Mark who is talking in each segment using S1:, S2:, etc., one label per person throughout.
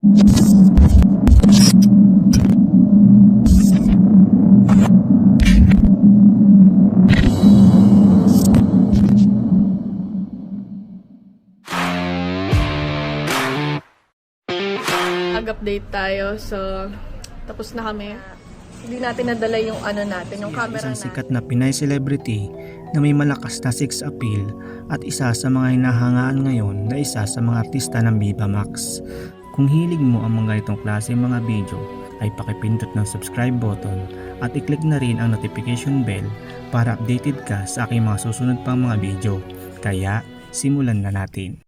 S1: Mag-update tayo. So, tapos na kami. Hindi natin nadala yung ano natin, yung camera
S2: isang
S1: natin.
S2: sikat na Pinay celebrity na may malakas na sex appeal at isa sa mga hinahangaan ngayon na isa sa mga artista ng Viva Max. Kung hilig mo ang mga ganitong klase mga video, ay pakipindot ng subscribe button at i-click na rin ang notification bell para updated ka sa aking mga susunod pang mga video. Kaya, simulan na natin.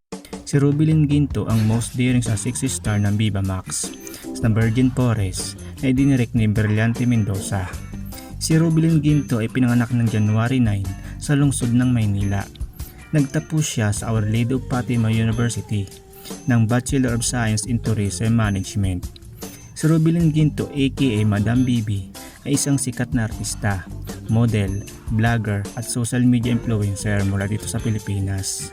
S2: Si Rubilin Ginto ang most daring sa sexy star ng Viva Max na Virgin Forest na idinirect ni Berliante Mendoza. Si Rubilin Ginto ay pinanganak ng January 9 sa lungsod ng Maynila. Nagtapos siya sa Our Lady of Fatima University ng Bachelor of Science in Tourism Management. Si Rubilin Ginto aka Madam Bibi ay isang sikat na artista, model, vlogger at social media influencer mula dito sa Pilipinas.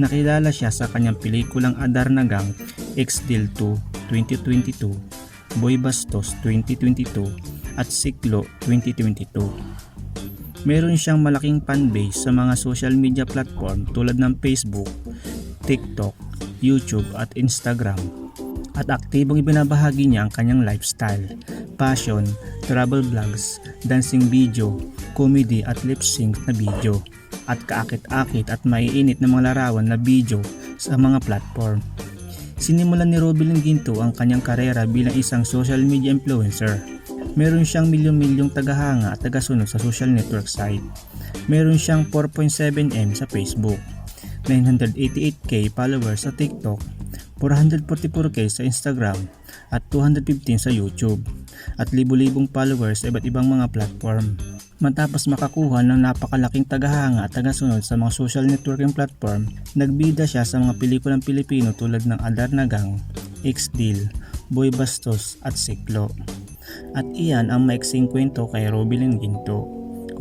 S2: Nakilala siya sa kanyang pelikulang Adarnagang X-Deal 2 2022, Boy Bastos 2022 at Siklo 2022. Meron siyang malaking fanbase sa mga social media platform tulad ng Facebook, TikTok, YouTube at Instagram. At aktibong ibinabahagi niya ang kanyang lifestyle, passion, travel vlogs, dancing video, comedy at lip sync na video, at kaakit-akit at maiinit na mga larawan na video sa mga platform. Sinimulan ni Robilin Ginto ang kanyang karera bilang isang social media influencer. Meron siyang milyong-milyong tagahanga at tagasunod sa social network site. Meron siyang 4.7M sa Facebook, 988k followers sa TikTok, 444k sa Instagram, at 215 sa YouTube, at libu-libong followers sa iba't ibang mga platform. Matapos makakuha ng napakalaking tagahanga at tagasunod sa mga social networking platform, nagbida siya sa mga pelikulang Pilipino tulad ng Adarnagang, X-Deal, Boy Bastos at Siklo. At iyan ang maiksing kwento kay Robilin Ginto.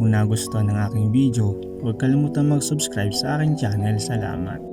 S2: Kung nagustuhan ng aking video, huwag kalimutan mag-subscribe sa aking channel. Salamat.